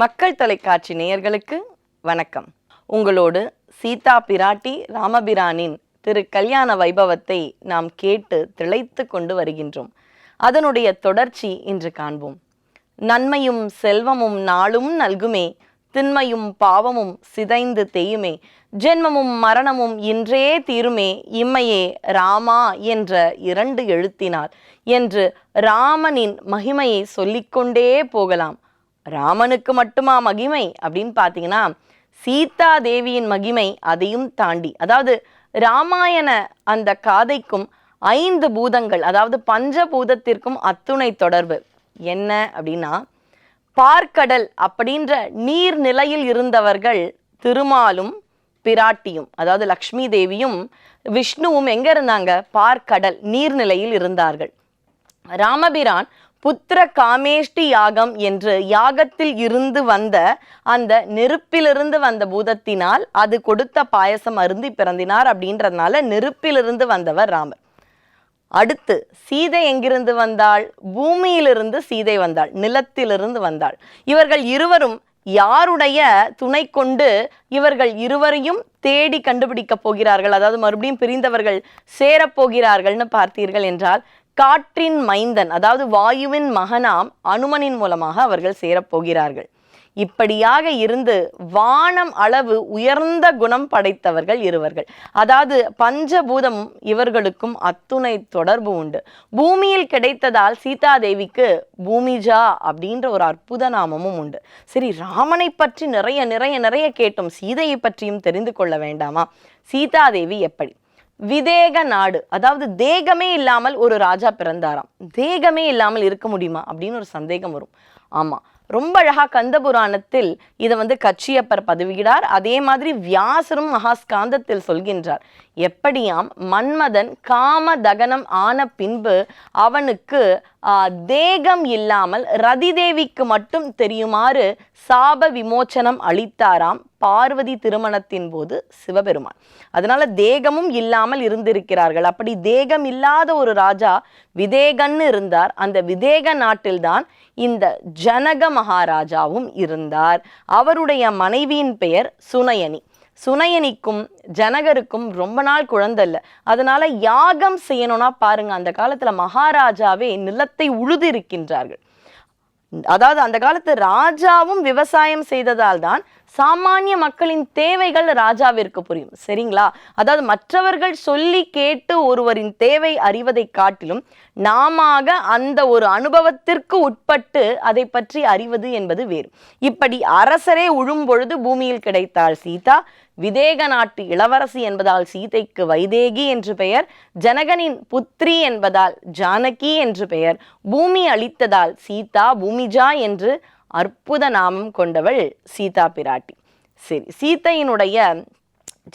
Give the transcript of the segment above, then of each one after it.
மக்கள் தொலைக்காட்சி நேயர்களுக்கு வணக்கம். உங்களோடு சீதா பிராட்டி ராமபிரானின் திரு கல்யாண வைபவத்தை நாம் கேட்டு திளைத்து கொண்டு வருகின்றோம். அதனுடைய தொடர்ச்சி இன்று காண்போம். நன்மையும் செல்வமும் நாளும் நல்குமே திண்மையும் பாவமும் சிதைந்து தேயுமே ஜென்மமும் மரணமும் இன்றே தீருமே இம்மையே ராமா என்ற இரண்டு எழுத்தினார் என்று ராமனின் மகிமையை சொல்லிக்கொண்டே போகலாம். ராமனுக்கு மட்டுமா மகிமை? அப்படின்னு பார்த்தீங்கன்னா சீதா தேவியின் மகிமை அதையும் தாண்டி. அதாவது ராமாயண அந்த காதைக்கும் ஐந்து பூதங்கள் அதாவது பஞ்சபூதத்திற்கும் அத்துணை தொடர்பு. என்ன அப்படின்னா பார்க்கடல் அப்படின்ற நீர்நிலையில் இருந்தவர்கள் திருமாலும் பிராட்டியும் அதாவது லக்ஷ்மி தேவியும் விஷ்ணுவும் எங்க இருந்தாங்க? பார்க்கடல் நீர்நிலையில் இருந்தார்கள். ராமபிரான் புத்திர காமேஷ்டி யாகம் என்று யாகத்தில் இருந்து வந்த அந்த நெருப்பிலிருந்து வந்த பூதத்தினால் அது கொடுத்த பாயசம் அருந்தி பிறந்தினார் அப்படின்றதுனால நெருப்பிலிருந்து வந்தவர் ராமர். அடுத்து சீதை எங்கிருந்து வந்தாள்? பூமியிலிருந்து சீதை வந்தாள் நிலத்திலிருந்து வந்தாள். இவர்கள் இருவரும் யாருடைய துணை கொண்டு இவர்கள் இருவரையும் தேடி கண்டுபிடிக்கப் போகிறார்கள்? அதாவது மறுபடியும் பிரிந்தவர்கள் சேரப்போகிறார்கள்னு பார்த்தீர்கள் என்றால் காற்றின் மைந்தன் அதாவது வாயுவின் மகனாம் அனுமனின் மூலமாக அவர்கள் சேரப்போகிறார்கள் இப்படியாக இருந்து வானம் அளவு உயர்ந்த குணம் படைத்தவர்கள் இருவர்கள். அதாவது பஞ்சபூதம் இவர்களுக்கும் அத்துணை தொடர்பு உண்டு. பூமியில் கிடைத்ததால் சீதாதேவிக்கு பூமிஜா அப்படின்ற ஒரு அற்புத நாமமும் உண்டு. சரி ராமனை பற்றி நிறைய நிறைய நிறைய கேட்டோம். சீதையை பற்றியும் தெரிந்து கொள்ள வேண்டாமா? சீதாதேவி எப்படி? விதேக நாடு. அதாவது தேகமே இல்லாமல் ஒரு ராஜா பிறந்தாராம். தேகமே இல்லாமல் இருக்க முடியுமா? அப்படின்னு ஒரு சந்தேகம் வரும். ஆமாம் ரொம்ப அழகாக கந்தபுராணத்தில் இதை வந்து கச்சியப்பர் பதவிகிறார் அதே மாதிரி வியாசரும் மகாஸ்காந்தத்தில் சொல்கின்றார். எப்படியாம் மன்மதன் காம தகனம் ஆன பின்பு அவனுக்கு தேகம் இல்லாமல் ரதிதேவிக்கு மட்டும் தெரியுமாறு சாப விமோச்சனம் அளித்தாராம். பார்வதி திருமணத்தின் போது சிவபெருமான். அதனால தேகமும் இல்லாமல் இருந்திருக்கிறார்கள். அப்படி தேகம் இல்லாத ஒரு ராஜா விதேகன்னு இருந்தார். அந்த விதேக நாட்டில்தான் இந்த ஜனக மகாராஜாவும் இருந்தார். அவருடைய மனைவியின் பெயர் சுனயனி சுனயனிக்கும் ஜனகருக்கும் ரொம்ப நாள் குழந்தை இல்லை. அதனால யாகம் செய்யணும்னா பாருங்க அந்த காலத்துல மகாராஜாவே நிலத்தை உழுது இருக்கின்றார்கள் அதாவது அந்த காலத்து ராஜாவும் விவசாயம் செய்ததால் தான் சாமானிய மக்களின் தேவைகள் ராஜாவிற்கு புரியும். சரிங்களா? அதாவது மற்றவர்கள் சொல்லி கேட்டு ஒருவரின் தேவை அறிவதை காட்டிலும் நாமாக அந்த ஒரு அனுபவத்திற்கு உட்பட்டு அதை பற்றி அறிவது என்பது வேறு. இப்படி அரசரே உழும் பொழுது பூமியில் கிடைத்தாள் சீதா விதேக நாட்டு இளவரசி என்பதால் சீதைக்கு வைதேகி என்று பெயர் ஜனகனின் புத்ரி என்பதால் ஜானகி என்று பெயர் பூமி அளித்ததால் சீதா பூமிஜா என்று அற்புத நாமம் கொண்டவள் சீதா பிராட்டி. சரி சீதையினுடைய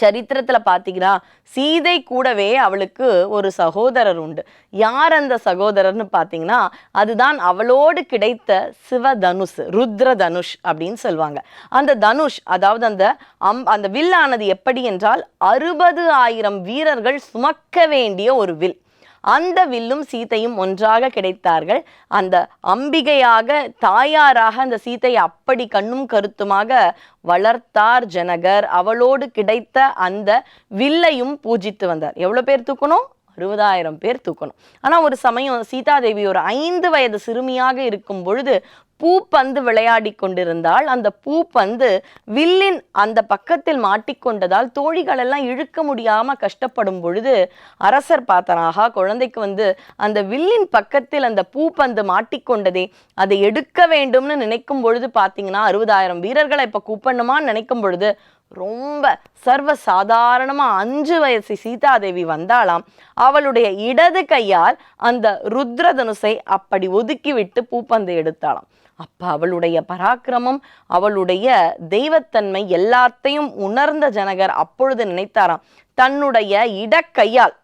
சரித்திரத்தில் பார்த்தீங்கன்னா சீதை கூடவே அவளுக்கு ஒரு சகோதரர் உண்டு. யார் அந்த சகோதரர்னு பார்த்தீங்கன்னா அதுதான் அவளோடு கிடைத்த சிவதனுஷ் ருத்ர தனுஷ் அப்படின்னு சொல்லுவாங்க. அந்த தனுஷ் அதாவது அந்த அம் அந்த வில்லானது எப்படி என்றால் அறுபது ஆயிரம் வீரர்கள் சுமக்க வேண்டிய ஒரு வில். அந்த வில்லும் சீதையும் ஒன்றாக கிடைத்தார்கள். அந்த அம்பிகையாக தாயாராக அந்த சீதையை அப்படி கண்ணும் கருத்துமாக வளர்த்தார் ஜனகர். அவளோடு கிடைத்த அந்த வில்லையும் பூஜித்து வந்தார். எவ்வளவு பேர் தூக்கணும்? அறுபதாயிரம் பேர் தூக்கணும். ஆனா ஒரு சமயம் சீதாதேவி ஒரு ஐந்து வயது சிறுமியாக இருக்கும் பொழுது பூப்பந்து விளையாடி கொண்டிருந்தால் அந்த பூப்பந்து வில்லின் அந்த பக்கத்தில் மாட்டிக்கொண்டதால் தோழிகள் எல்லாம் இழுக்க முடியாம கஷ்டப்படும் பொழுது அரசர் பார்த்தனாகா குழந்தைக்கு வந்து அந்த வில்லின் பக்கத்தில் அந்த பூப்பந்து மாட்டிக்கொண்டதே அதை எடுக்க வேண்டும்னு நினைக்கும் பொழுது பார்த்தீங்கன்னா அறுபதாயிரம் வீரர்களை இப்போ கூப்பிடணுமான்னு நினைக்கும் பொழுது ரொம்ப சர்வ சாதாரணமாக அஞ்சு வயசு சீதாதேவி வந்தாலாம் அவளுடைய இடது கையால் அந்த ருத்ரதனுசை அப்படி ஒதுக்கிவிட்டு பூப்பந்து எடுத்தாளாம். அப்ப அவளுடைய பராக்கிரமம் அவளுடைய தெய்வத்தன்மை எல்லாத்தையும் உணர்ந்த ஜனகர் அப்பொழுது நினைத்தாராம். தன்னுடைய இடக்கையால்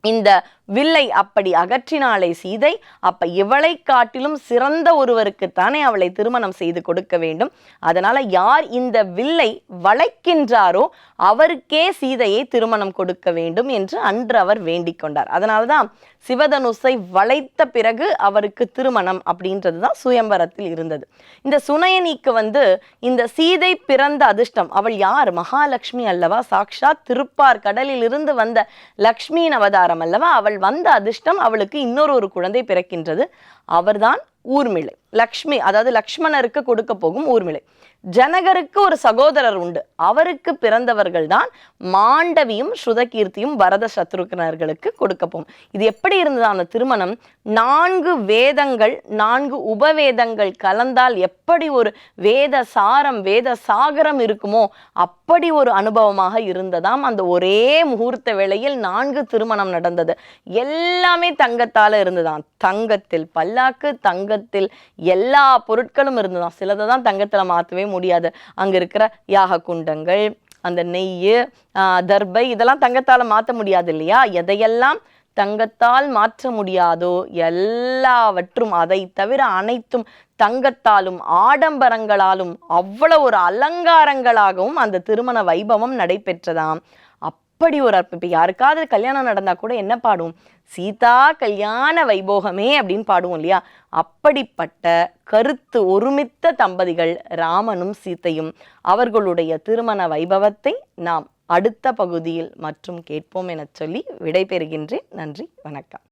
இந்த வில்லை அப்படி அகற்றினாளே சீதை அப்ப இவளை காட்டிலும் சிறந்த ஒருவருக்குத்தானே அவளை திருமணம் செய்து கொடுக்க வேண்டும். அதனால யார் இந்த வில்லை வளைக்கின்றாரோ அவருக்கே சீதையை திருமணம் கொடுக்க வேண்டும் என்று அன்று அவர் வேண்டிக் கொண்டார். அதனால்தான் சிவதனுசை வளைத்த பிறகு அவருக்கு திருமணம் அப்படின்றது தான் சுயம்பரத்தில் இருந்தது. இந்த சுனயனிக்கு வந்து இந்த சீதை பிறந்த அதிர்ஷ்டம் அவள் யார்? மகாலட்சுமி அல்லவா? சாக்ஷாத் திருப்பார் கடலில் இருந்து வந்த லக்ஷ்மியின் அவதாரம் அல்லவா? அவள் வந்த அதிர்ஷ்டம் அவளுக்கு இன்னொரு ஒரு குழந்தை பிறக்கின்றது. அவர்தான் ஊர்மிளை. லக்ஷ்மி அதாவது லக்ஷ்மணருக்கு கொடுக்க போகும் ஊர்மிளை. ஜனகருக்கு ஒரு சகோதரர் உண்டு. அவருக்கு பிறந்தவர்கள் தான் மாண்டவியும் ஸ்ருதகீர்த்தியும் பரத சத்ருக்னர்களுக்கு கொடுக்க போகும். இது எப்படி இருந்தது அந்த திருமணம்? நான்கு வேதங்கள் நான்கு உபவேதங்கள் கலந்தால் எப்படி ஒரு வேத சாரம் வேத சாகரம் இருக்குமோ அப்படி ஒரு அனுபவமாக இருந்ததாம் அந்த ஒரே முகூர்த்த வேளையில் நான்கு திருமணம் நடந்தது. எல்லாமே தங்கத்தால் இருந்ததாம். தங்கத்தில் பல்லாக்கு தங்கத்தில் எல்லா பொருட்களும் இருந்ததாம் சிலதை தான் தங்கத்தில் மாற்றவே முடியாது. அங்கே இருக்கிற யாக குண்டங்கள் அந்த நெய் தர்பை இதெல்லாம் தங்கத்தால் மாற்ற முடியாது இல்லையா? எதையெல்லாம் தங்கத்தால் மாற்ற முடியாதோ எல்லாவற்றும் அதை தவிர அனைத்தும் தங்கத்தாலும் ஆடம்பரங்களாலும் அவ்வளவு ஒரு அலங்காரங்களாகவும் அந்த திருமண வைபவம் நடைபெற்றதாம். அப்படி ஒரு அர்ப்பம் இப்போ யாருக்காவது கல்யாணம் நடந்தால் கூட என்ன பாடும் சீதா கல்யாண வைபோகமே அப்படின்னு பாடுவோம் இல்லையா? அப்படிப்பட்ட கருத்து ஒருமித்த தம்பதிகள் ராமனும் சீத்தையும் அவர்களுடைய திருமண வைபவத்தை நாம் அடுத்த பகுதியில் மற்றும் கேட்போம் எனச் சொல்லி விடைபெறுகின்றேன். நன்றி வணக்கம்.